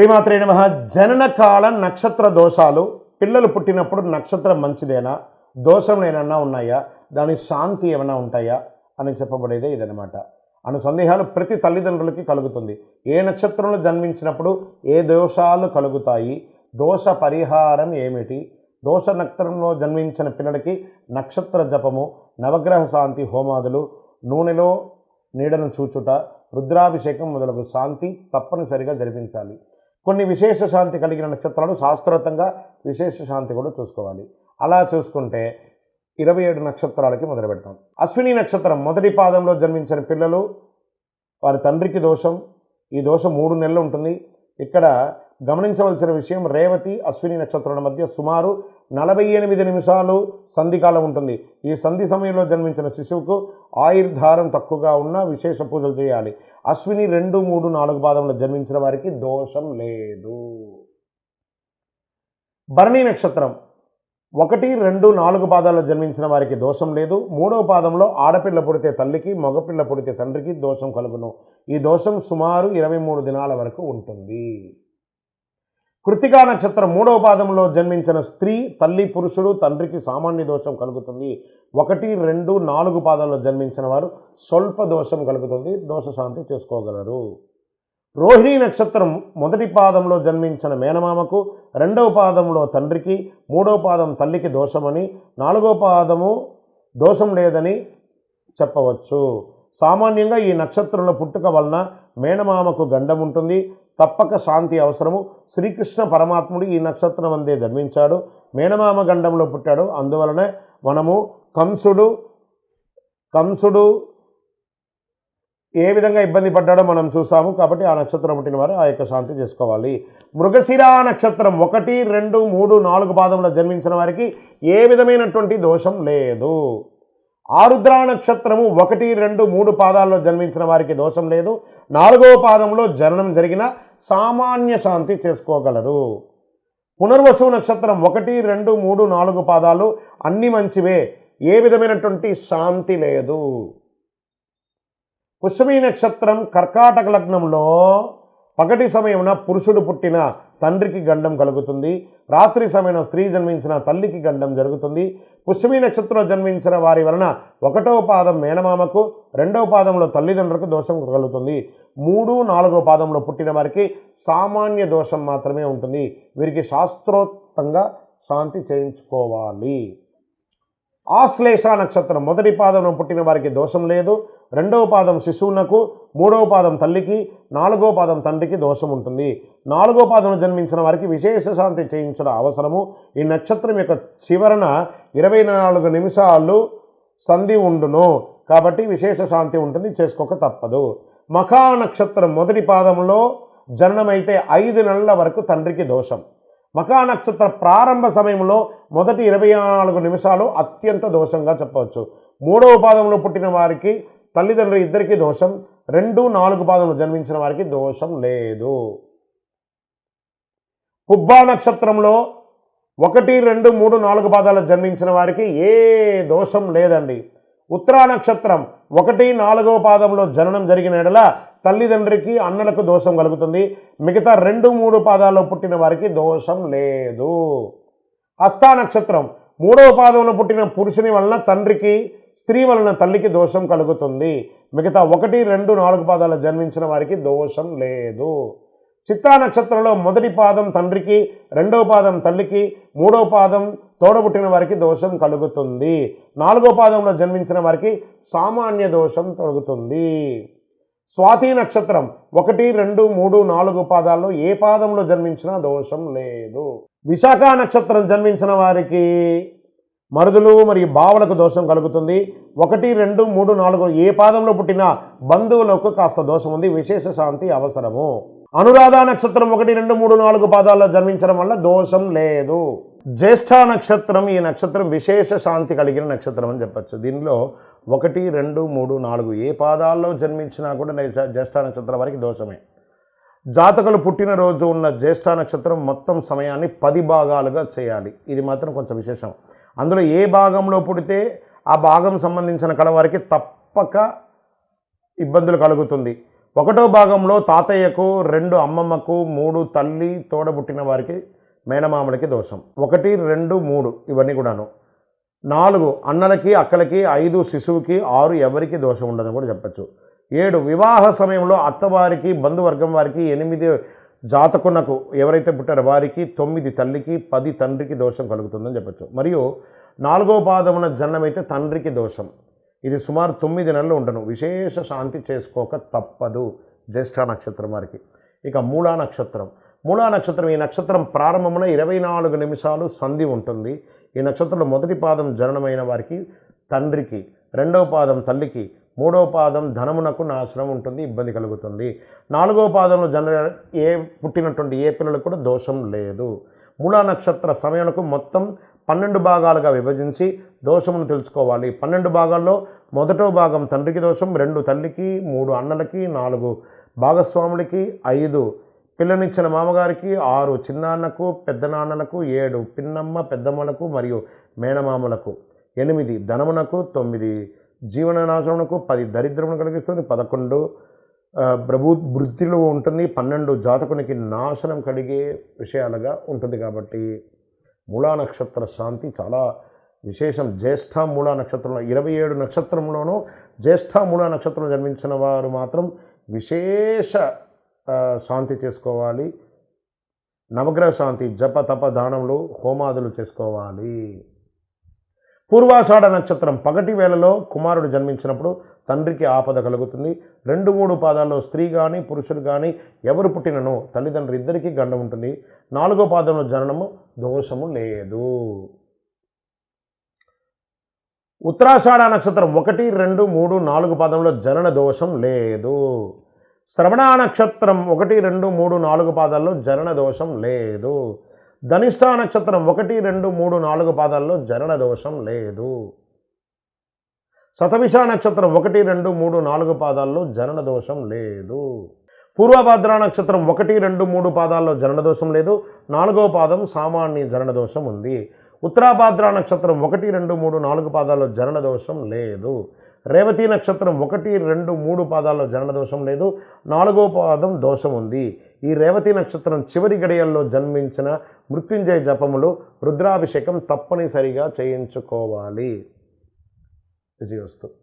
శ్రీమాత్రే నమ. జనన కాల నక్షత్ర దోషాలు. పిల్లలు పుట్టినప్పుడు నక్షత్రం మంచిదేనా? దోషం ఏమన్నా ఉన్నాయా? దాని శాంతి ఏమైనా ఉంటాయా? అని చెప్పబడేదే ఇదనమాట అను సందేహాలు ప్రతి తల్లిదండ్రులకి కలుగుతుంది. ఏ నక్షత్రంలో జన్మించినప్పుడు ఏ దోషాలు కలుగుతాయి? దోష పరిహారం ఏమిటి? దోష నక్షత్రంలో జన్మించిన పిల్లలకి నక్షత్ర జపము నవగ్రహ శాంతి హోమాదులు నూనెలో నీడను చూచుట రుద్రాభిషేకం మొదలగు శాంతి తప్పనిసరిగా జరిపించాలి. కొన్ని విశేష శాంతి కలిగిన నక్షత్రాలు శాస్త్రోతంగా విశేష శాంతి కూడా చూసుకోవాలి. అలా చూసుకుంటే ఇరవై ఏడు నక్షత్రాలకి మొదలు పెడతాం. అశ్విని నక్షత్రం మొదటి పాదంలో జన్మించిన పిల్లలు వారి తండ్రికి దోషం. ఈ దోషం మూడు నెలలు ఉంటుంది. ఇక్కడ గమనించవలసిన విషయం రేవతి అశ్విని నక్షత్రాల మధ్య సుమారు నలభై ఎనిమిది నిమిషాలు సంధికాలం ఉంటుంది. ఈ సంధి సమయంలో జన్మించిన శిశువుకు ఆయుర్ధారం తక్కువగా ఉన్న విశేష పూజలు చేయాలి. అశ్విని రెండు మూడు నాలుగు పాదంలో జన్మించిన వారికి దోషం లేదు. భరణి నక్షత్రం. ఒకటి రెండు నాలుగు పాదాల్లో జన్మించిన వారికి దోషం లేదు. మూడవ పాదంలో ఆడపిల్ల పుడితే తల్లికి మగపిల్ల పుడితే తండ్రికి దోషం కలుగును. ఈ దోషం సుమారు ఇరవై మూడు దినాల వరకు ఉంటుంది. కృతికా నక్షత్రం మూడవ పాదంలో జన్మించిన స్త్రీ తల్లి పురుషుడు తండ్రికి సామాన్య దోషం కలుగుతుంది. ఒకటి రెండు నాలుగు పాదంలో జన్మించిన వారు స్వల్ప దోషం కలుగుతుంది. దోషశాంతి చేసుకోగలరు. రోహిణి నక్షత్రం మొదటి పాదంలో జన్మించిన మేనమామకు రెండవ పాదంలో తండ్రికి మూడవ పాదం తల్లికి దోషమని నాలుగో పాదము దోషం లేదని చెప్పవచ్చు. సామాన్యంగా ఈ నక్షత్రంలో పుట్టుక వలన మేనమామకు గండం ఉంటుంది. తప్పక శాంతి అవసరము. శ్రీకృష్ణ పరమాత్ముడు ఈ నక్షత్రం అందే జన్మించాడు. మేనమామ గండంలో పుట్టాడు. అందువలనే మనము కంసుడు కంసుడు ఏ విధంగా ఇబ్బంది పడ్డాడో మనం చూసాము. కాబట్టి ఆ నక్షత్రం పుట్టిన వారు ఆ యొక్క శాంతి చేసుకోవాలి. మృగశిర నక్షత్రం ఒకటి రెండు మూడు నాలుగు పాదంలో జన్మించిన వారికి ఏ విధమైనటువంటి దోషం లేదు. ఆరుద్ర నక్షత్రము ఒకటి రెండు మూడు పాదాల్లో జన్మించిన వారికి దోషం లేదు. నాలుగవ పాదంలో జననం జరిగిన సామాన్య శాంతి చేసుకోగలరు. పునర్వసు నక్షత్రం ఒకటి రెండు మూడు నాలుగు పాదాలు అన్ని మంచివే. ఏ విధమైనటువంటి శాంతి లేదు. పుష్యమీ నక్షత్రం కర్కాటక లగ్నంలో పగటి సమయమున పురుషుడు పుట్టిన తండ్రికి గండం కలుగుతుంది. రాత్రి సమయంలో స్త్రీ జన్మించిన తల్లికి గండం జరుగుతుంది. పుష్యమీ నక్షత్రంలో జన్మించిన వారి వలన ఒకటవ పాదం మేనమామకు రెండవ పాదంలో తల్లిదండ్రులకు దోషం కలుగుతుంది. మూడు నాలుగో పాదంలో పుట్టిన వారికి సామాన్య దోషం మాత్రమే ఉంటుంది. వీరికి శాస్త్రోక్తంగా శాంతి చేయించుకోవాలి. ఆశ్లేష నక్షత్రం మొదటి పాదంలో పుట్టిన వారికి దోషం లేదు. రెండవ పాదం శిశువునకు మూడవ పాదం తల్లికి నాలుగో పాదం తండ్రికి దోషం ఉంటుంది నాలుగో పాదంలో జన్మించిన వారికి విశేష శాంతి చేయించడం అవసరము. ఈ నక్షత్రం యొక్క చివరన ఇరవై నాలుగు నిమిషాలు సంధి ఉండును. కాబట్టి విశేష శాంతి ఉంటుంది చేసుకోక తప్పదు. మఖా నక్షత్రం మొదటి పాదంలో జననమైతే ఐదు నెలల వరకు తండ్రికి దోషం. మకా నక్షత్ర ప్రారంభ సమయంలో మొదటి ఇరవై నాలుగు నిమిషాలు అత్యంత దోషంగా చెప్పవచ్చు. మూడవ పాదంలో పుట్టిన వారికి తల్లిదండ్రులు ఇద్దరికీ దోషం రెండు నాలుగు పాదంలో జన్మించిన వారికి దోషం లేదు. పుబ్బా నక్షత్రంలో ఒకటి రెండు మూడు నాలుగు పాదాలు జన్మించిన వారికి ఏ దోషం లేదండి. ఉత్తరా నక్షత్రం ఒకటి నాలుగవ పాదంలో జననం జరిగిన ఎడల తల్లిదండ్రికి అన్నలకు దోషం కలుగుతుంది. మిగతా రెండు మూడు పాదాల్లో పుట్టిన వారికి దోషం లేదు. హస్తా నక్షత్రం మూడవ పాదంలో పుట్టిన పురుషుని వలన తండ్రికి స్త్రీ వలన తల్లికి దోషం కలుగుతుంది. మిగతా ఒకటి రెండు నాలుగు పాదాలు జన్మించిన వారికి దోషం లేదు. చిత్తా నక్షత్రంలో మొదటి పాదం తండ్రికి రెండవ పాదం తల్లికి మూడవ పాదం తోడబుట్టిన వారికి దోషం కలుగుతుంది. నాలుగో పాదంలో జన్మించిన వారికి సామాన్య దోషం కలుగుతుంది. స్వాతి నక్షత్రం ఒకటి రెండు మూడు నాలుగు పాదాల్లో ఏ పాదంలో జన్మించినా దోషం లేదు. విశాఖ నక్షత్రం జన్మించిన వారికి మరుదులు మరియు భావలకు దోషం కలుగుతుంది. ఒకటి రెండు మూడు నాలుగు ఏ పాదంలో పుట్టిన బంధువులకు కాస్త దోషం ఉంది. విశేష శాంతి అవసరము. అనురాధ నక్షత్రం ఒకటి రెండు మూడు నాలుగు పాదాల్లో జన్మించడం వల్ల దోషం లేదు. జ్యేష్ఠ నక్షత్రం ఈ నక్షత్రం విశేష శాంతి కలిగిన నక్షత్రం అని చెప్పచ్చు. దీనిలో ఒకటి రెండు మూడు నాలుగు ఏ పాదాల్లో జన్మించినా కూడా జ్యేష్ఠ నక్షత్రం వారికి దోషమే. జాతకులు పుట్టినరోజు ఉన్న జ్యేష్ఠ నక్షత్రం మొత్తం సమయాన్ని పది భాగాలుగా చేయాలి. ఇది మాత్రం కొంచెం విశేషం. అందులో ఏ భాగంలో పుడితే ఆ భాగం సంబంధించిన కళ వారికి తప్పక ఇబ్బందులు కలుగుతుంది. ఒకటో భాగంలో తాతయ్యకు రెండు అమ్మమ్మకు మూడు తల్లి తోడబుట్టిన వారికి మేనమామలకి దోషం. ఒకటి రెండు మూడు ఇవన్నీ కూడాను. నాలుగు అన్నలకి అక్కలకి ఐదు శిశువుకి ఆరు ఎవరికి దోషం ఉండదని కూడా చెప్పచ్చు. ఏడు వివాహ సమయంలో అత్తవారికి బంధువర్గం వారికి ఎనిమిది జాతకునకు ఎవరైతే పుట్టారో వారికి తొమ్మిది తల్లికి పది తండ్రికి దోషం కలుగుతుందని చెప్పచ్చు. మరియు నాలుగో పాదమున జన్మమైతే తండ్రికి దోషం. ఇది సుమారు తొమ్మిది నెలలు ఉండను విశేష శాంతి చేసుకోక తప్పదు. జ్యేష్ఠ నక్షత్రం వారికి. ఇక మూలా నక్షత్రం. మూలా నక్షత్రం ఈ నక్షత్రం ప్రారంభమున ఇరవై నాలుగు నిమిషాలు సంధి ఉంటుంది. ఈ నక్షత్రంలో మొదటి పాదం జననమైన వారికి తండ్రికి రెండవ పాదం తల్లికి మూడో పాదం ధనమునకు నాశనం ఉంటుంది ఇబ్బంది కలుగుతుంది. నాలుగవ పాదంలో జన ఏ పుట్టినటువంటి ఏ పిల్లలకు కూడా దోషం లేదు. మూలా నక్షత్ర సమయంకు మొత్తం పన్నెండు భాగాలుగా విభజించి దోషమును తెలుసుకోవాలి. పన్నెండు భాగాల్లో మొదటో భాగం తండ్రికి దోషం రెండు తల్లికి మూడు అన్నలకి నాలుగు భాగస్వాములకి ఐదు పిల్లనిచ్చిన మామగారికి ఆరు చిన్నాన్నకు పెద్దనాన్నలకు ఏడు పిన్నమ్మ పెద్దమ్మలకు మరియు మేనమామలకు. ఎనిమిది ధనమునకు తొమ్మిది జీవన నాశనమునకు పది దరిద్రమును కలిగిస్తుంది పదకొండు ప్రభు వృత్తిలో ఉంటుంది పన్నెండు జాతకునికి నాశనం కలిగే విషయాలుగా ఉంటుంది కాబట్టి మూలా నక్షత్ర శాంతి చాలా విశేషం. జ్యేష్ఠ మూలా నక్షత్రంలో ఇరవై ఏడు నక్షత్రంలోనూ జ్యేష్ఠ మూలా నక్షత్రం జన్మించిన వారు మాత్రం విశేష శాంతి చేసుకోవాలి. నవగ్రహ శాంతి జప తప దానములు హోమాదులు చేసుకోవాలి. పూర్వాషాఢ నక్షత్రం పగటి వేళలో కుమారుడు జన్మించినప్పుడు తండ్రికి ఆపద కలుగుతుంది. రెండు మూడు పాదాల్లో స్త్రీ కానీ పురుషుడు కానీ ఎవరు పుట్టినను తల్లిదండ్రులు ఇద్దరికీ గండం ఉంటుంది. నాలుగో పాదంలో జననము దోషము లేదు. ఉత్తరాషాఢ నక్షత్రం ఒకటి రెండు మూడు నాలుగు పాదంలో జనన దోషం లేదు. శ్రవణ నక్షత్రం ఒకటి రెండు మూడు నాలుగు పాదాల్లో జనన దోషం లేదు. ధనిష్టా నక్షత్రం ఒకటి రెండు మూడు నాలుగు పాదాల్లో జరణ దోషం లేదు. శతవిష నక్షత్రం ఒకటి రెండు మూడు నాలుగు పాదాల్లో జనన దోషం లేదు. పూర్వభద్ర నక్షత్రం ఒకటి రెండు మూడు పాదాల్లో జనన దోషం లేదు. నాలుగో పాదం సామాన్య జనన దోషం ఉంది. ఉత్తరాభాద్ర నక్షత్రం ఒకటి రెండు మూడు నాలుగు పాదాల్లో జనన దోషం లేదు. రేవతి నక్షత్రం ఒకటి రెండు మూడు పాదాల్లో జనన దోషం లేదు. నాలుగో పాదం దోషం ఉంది. ఈ రేవతి నక్షత్రం చివరి గడియల్లో జన్మించిన మృత్యుంజయ జపములు రుద్రాభిషేకం తప్పనిసరిగా చేయించుకోవాలి. విజయవస్తు.